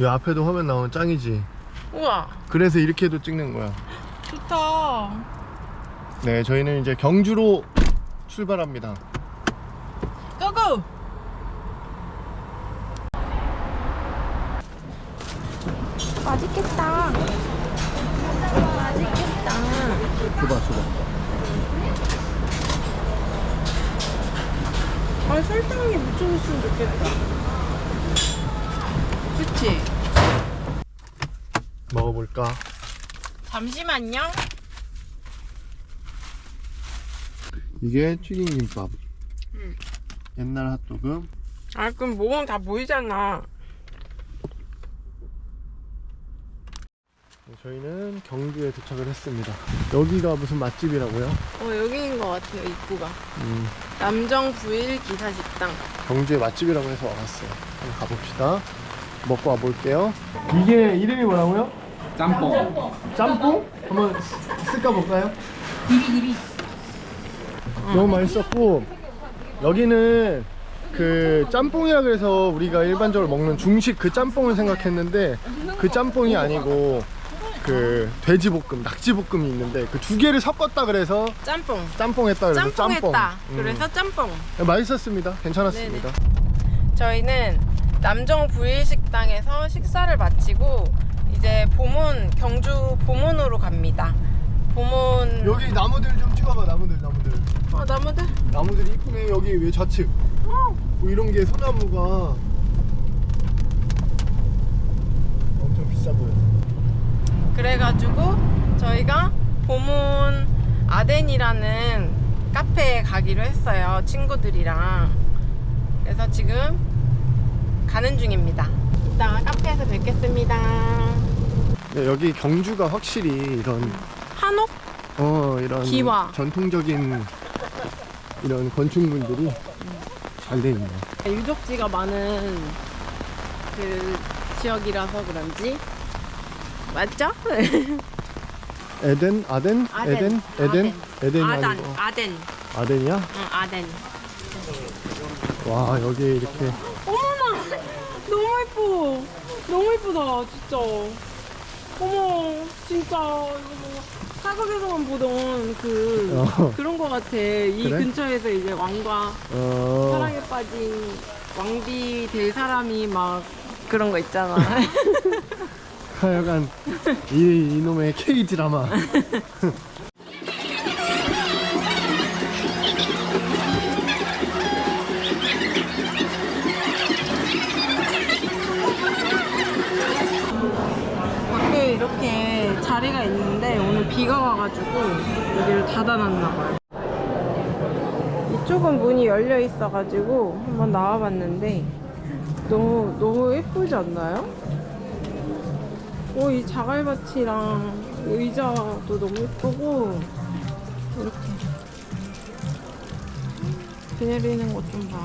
이 앞에도 화면 나오면 짱이지. 우와. 그래서 이렇게도 찍는 거야. 좋다. 네 저희는 이제 경주로 출발합니다. 고고 맛있겠다. 맛있겠다. 줘봐 줘봐. 아 설탕이 묻혀줬으면 좋겠다 그치? 먹어볼까? 잠시만요. 이게 튀김 김밥. 응. 옛날 핫도그. 아 그럼 모공 다 보이잖아. 네, 저희는 경주에 도착을 했습니다. 여기가 무슨 맛집이라고요? 어 여기인 것 같아요 입구가. 음, 남정 부일 기사 식당. 경주의 맛집이라고 해서 와봤어요. 한번 가봅시다 먹고 와볼게요 이게 이름이 뭐라고요? 짬뽕. 짬뽕? 한번 쓰- 쓸까 볼까요? 너무 맛있었고 여기는 그 짬뽕이라 그래서 우리가 일반적으로 먹는 중식 그 짬뽕을 생각했는데 그 짬뽕이 아니고 그 돼지볶음, 낙지볶음이 있는데 그 두 개를 섞었다 그래서 짬뽕 짬뽕 했다 그래서 짬뽕. 짬뽕 했다 음. 그래서 짬뽕 맛있었습니다. 괜찮았습니다. 저희는 남정 부일 식당에서 식사를 마치고 이제 보문 경주 보문으로 갑니다. 보문. 여기 나무들 좀 찍어봐 나무들 나무들. 어 나무들? 나무들이 이쁘네 여기 왜 좌측? 어. 뭐 이런 게 소나무가 엄청 비싸 보여. 그래가지고 저희가 보문 아덴이라는 카페에 가기로 했어요 친구들이랑. 그래서 지금 가는 중입니다 이따가 카페에서 뵙겠습니다 네, 여기 경주가 확실히 이런 한옥? 어 이런 기와. 전통적인 이런 건축물들이 잘 돼 있네. 유적지가 많은 그 지역이라서 그런지 맞죠? 에덴, 아덴, 아덴. 에덴, 에덴, 에덴이 아덴 아니고 아덴 아덴이야? 응 아덴 와 여기 이렇게 너무 예뻐 너무 예쁘다 진짜 어머 진짜 이거 뭐 사극에서만 보던 그 어. 그런 거 같아 이 그래? 근처에서 이제 왕과 어 사랑에 빠진 왕비 될 사람이 막 그런 거 있잖아 하여간 이 이놈의 K 드라마. 비가 와가지고 여기를 닫아놨나 봐요. 이쪽은 문이 열려 있어가지고 한번 나와봤는데 너무 너무 예쁘지 않나요? 오 이 자갈밭이랑 의자도 너무 예쁘고 이렇게 비 내리는 것 좀 봐.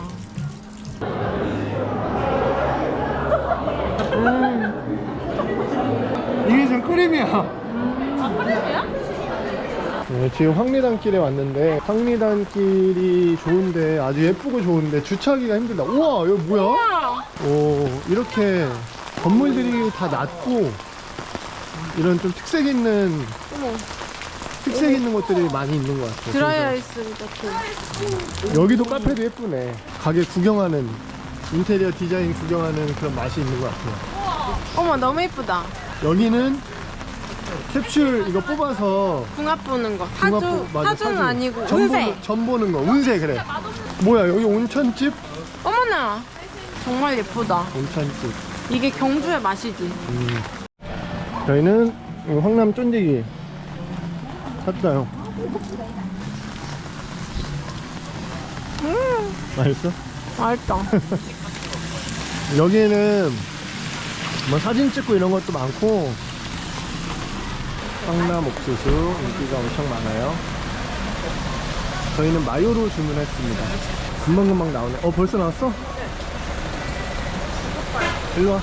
음. 이게 지금 크림이야. 네, 지금 황리단길에 왔는데 황리단길이 좋은데 아주 예쁘고 좋은데 주차하기가 힘들다. 우와 여기 뭐야? 우와! 오 이렇게 건물들이 다 낮고 이런 좀 특색 있는 어머 특색 있는 것들이 많이 있는 것 같아요. 드라이아이스 같은 여기도 카페도 예쁘네. 가게 구경하는 인테리어 디자인 구경하는 그런 맛이 있는 것 같아요. 어머 너무 예쁘다 여기는 캡슐 이거 뽑아서 궁합 보는 거. 궁합 사주 보- 맞아, 사주는 사주. 아니고 전 운세. 보는, 전 보는 거. 운세 그래. 뭐야 여기 온천집? 어머나. 정말 예쁘다. 온천집. 이게 경주의 맛이지. 음. 저희는 이 황남 쫀디기 샀어요. 음. 맛있어? 맛있다. 여기는 뭐 사진 찍고 이런 것도 많고 황남 옥수수 인기가 엄청 많아요 저희는 마요로 주문했습니다 금방금방 나오네 어 벌써 나왔어? 일로와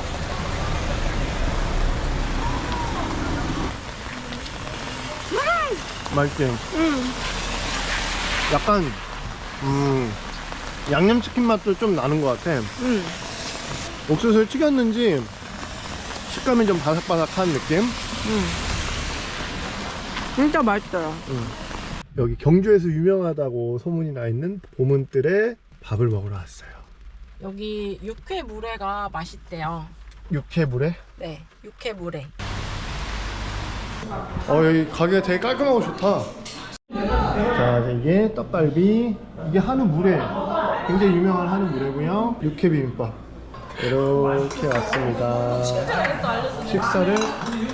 맛있지? 음 약간 음 양념치킨 맛도 좀 나는 것 같아 음. 옥수수를 튀겼는지 식감이 좀 바삭바삭한 느낌. 음. 진짜 맛있어요. 여기 경주에서 유명하다고 소문이 나 있는 보문뜰에 밥을 먹으러 왔어요. 여기 육회 물회가 맛있대요. 육회물에. 네, 육회 물회. 어 여기 가게가 되게 깔끔하고 좋다. 자 이제 이게 떡갈비 이게 한우 물회 굉장히 유명한 한우 물회고요. 육회 비빔밥 이렇게 왔습니다. 식사를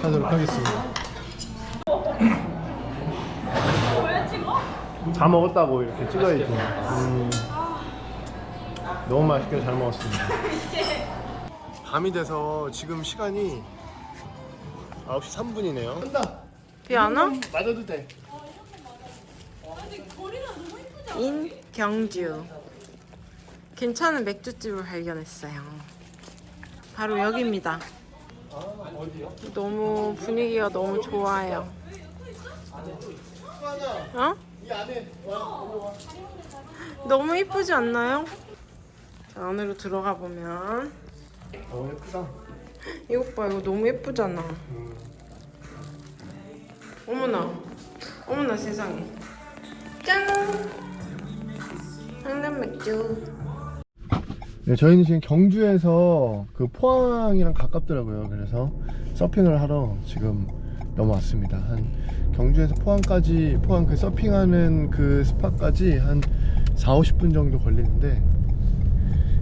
하도록 하겠습니다. 다 먹었다고 이렇게 찍어야지. 음, 너무 맛있게 잘 먹었습니다. 밤이 돼서 지금 시간이 9시 3분이네요. 간다. 비 안 와? 맞아도 돼. 인 경주. 괜찮은 맥주집을 발견했어요. 바로 여기입니다. 너무 분위기가 너무 좋아요. 어? 이 안에 와, 일로 와. 너무 이쁘지 않나요? 자, 안으로 들어가 보면 어, 예쁘다. 이것 봐 이거 너무 예쁘잖아. 음. 어머나, 어머나 세상에. 짠! 황금 맥주. 네, 저희는 지금 경주에서 그 포항이랑 가깝더라고요. 그래서 서핑을 하러 지금 넘어왔습니다. 한 경주에서 포항까지 포항 그 서핑하는 그 스팟까지 한 4, 50분 정도 걸리는데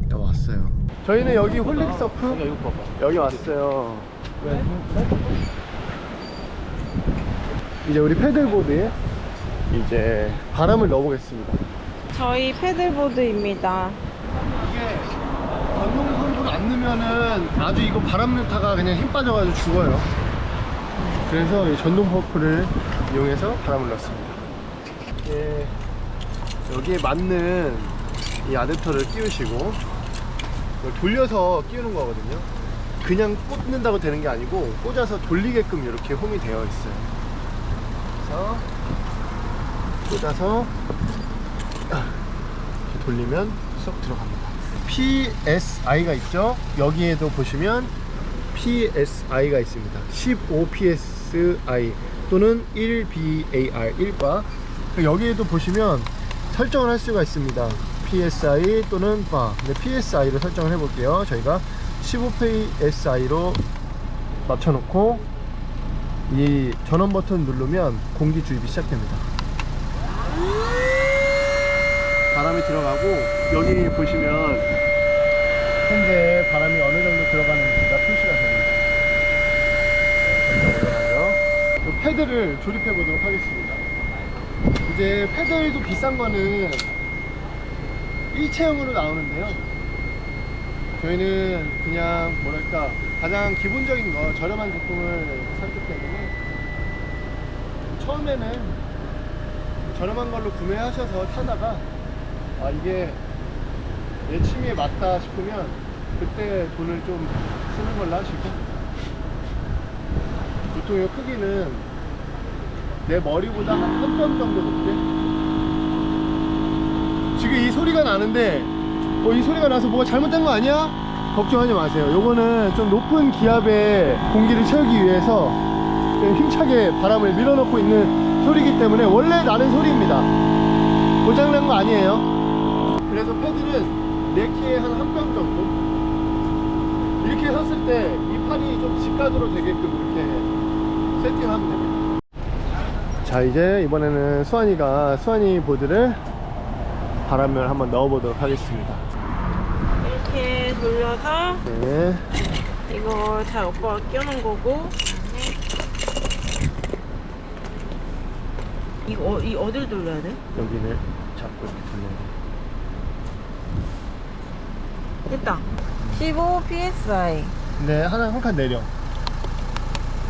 일단 왔어요. 저희는 여기 홀릭 서프 여기 왔어요. 이제 우리 패들보드에 이제 바람을 넣어보겠습니다. 저희 패들보드입니다. 이게 전동 펌프를 안 넣으면은 아주 이거 바람 넣다가 그냥 힘 빠져가지고 죽어요. 그래서 이 전동 펌프를 이용해서 바람을 넣습니다. 이게 여기에 맞는 이 아댑터를 끼우시고 돌려서 끼우는 거거든요. 그냥 꽂는다고 되는 게 아니고 꽂아서 돌리게끔 이렇게 홈이 되어 있어요. 그래서 꽂아서 돌리면 쏙 들어갑니다. PSI가 있죠. 여기에도 보시면 PSI가 있습니다. 15PSI 또는 1BAR 1바. 여기에도 보시면 설정을 할 수가 있습니다. PSI 또는 바. 근데 PSI로 설정을 해 볼게요. 저희가 15PSI로 맞춰 놓고 이 전원 버튼 누르면 공기 주입이 시작됩니다. 바람이 들어가고 여기 보시면 현재 바람이 어느 정도 들어가는지가 표시가 됩니다. 네, 올라가죠. 이 패드를 조립해 보도록 하겠습니다. 이제 패드도 비싼 거는 일체형으로 나오는데요. 저희는 그냥 뭐랄까 가장 기본적인 거 저렴한 제품을 샀기 때문에 처음에는 저렴한 걸로 구매하셔서 타다가 아 이게 내 취미에 맞다 싶으면 그때 돈을 좀 쓰는 걸로 하시고 보통 이 크기는 내 머리보다 한뼘 정도 높게? 지금 이 소리가 나는데 어, 이 소리가 나서 뭐가 잘못된 거 아니야? 걱정하지 마세요. 요거는 좀 높은 기압에 공기를 채우기 위해서 좀 힘차게 바람을 밀어넣고 있는 소리이기 때문에 원래 나는 소리입니다. 고장난 거 아니에요. 그래서 패드는 내 키에 한 한 뼘 정도? 이렇게 섰을 때이 팔이 좀 직각으로 되게끔 이렇게 세팅하면 됩니다 자 이제 이번에는 수환이가 수환이 보드를 바람을 한번 넣어보도록 하겠습니다. 이렇게 돌려서 네. 이거 잘 오빠가 끼우는 거고. 이거 어, 이 어딜 돌려야 돼? 여기를 잡고 이렇게 돌려야 돼. 됐다. 15 psi 근데 하나 한 칸 내려.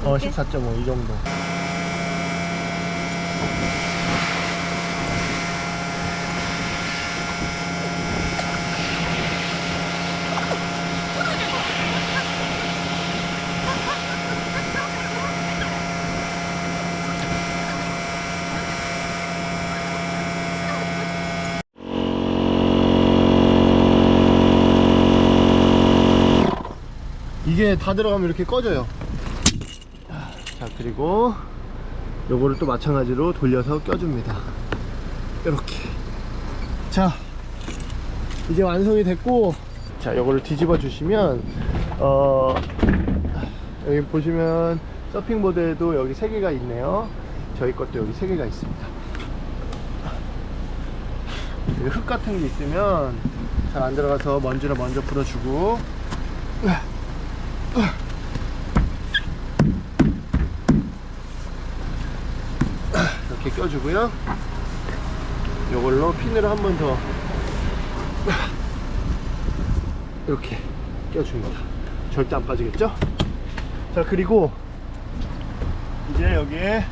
어 이렇게? 14.5 이 정도 이게 다 들어가면 이렇게 꺼져요. 자 그리고 요거를 또 마찬가지로 돌려서 껴줍니다. 이렇게. 자 이제 완성이 됐고 자 요거를 뒤집어 주시면 어 여기 보시면 서핑보드에도 여기 세 개가 있네요. 저희 것도 여기 세 개가 있습니다. 여기 흙 같은 게 있으면 잘 안 들어가서 먼지를 먼저 풀어주고 이렇게 껴주고요 요걸로 핀으로 한 번 더 이렇게 껴줍니다 절대 안 빠지겠죠? 자 그리고 이제 여기에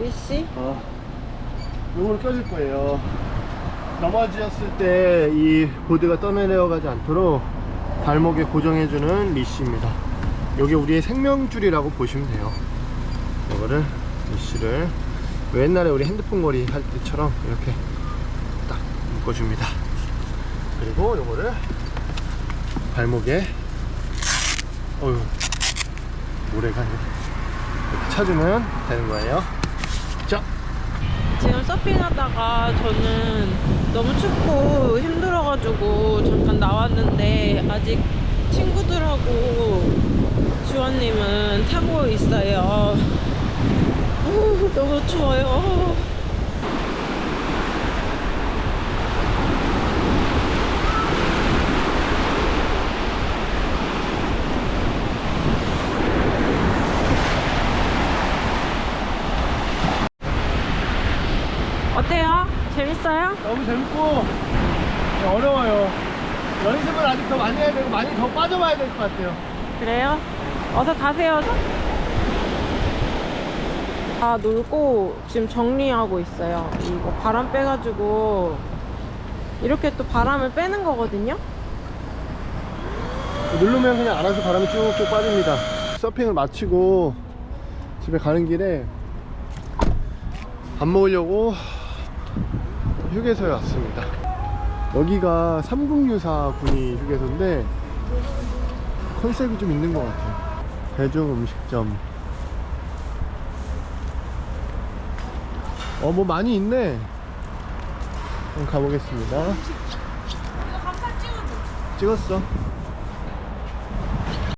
리씨? 어, 요걸 껴줄 거예요. 넘어졌을 때 이 보드가 떠내려 가지 않도록 발목에 고정해주는 리쉬입니다. 요게 우리의 생명줄이라고 보시면 돼요. 요거를 리쉬를 옛날에 우리 핸드폰 거리 할 때처럼 이렇게 딱 묶어줍니다. 그리고 요거를 발목에 어휴 모래가 이렇게 쳐주면 되는 거예요. 자, 지금 서핑하다가 저는 너무 춥고 힘들어가지고 잠깐 나왔는데 아직 친구들하고 주원님은 타고 있어요. 우, 너무 추워요. 어때요? 재밌어요? 너무 재밌고 어려워요. 연습을 아직 더 많이 해야 되고 많이 더 빠져봐야 될 것 같아요. 그래요? 어서 가세요. 다 놀고 지금 정리하고 있어요. 이거 바람 빼가지고 이렇게 또 바람을 빼는 거거든요. 누르면 그냥 알아서 바람이 쭉쭉 빠집니다. 서핑을 마치고 집에 가는 길에 밥 먹으려고 휴게소에 왔습니다. 여기가 삼국유사 군이 휴게소인데 컨셉이 좀 있는 것 같아요. 대중 음식점. 어, 뭐 많이 있네. 한번 가보겠습니다. 찍었어.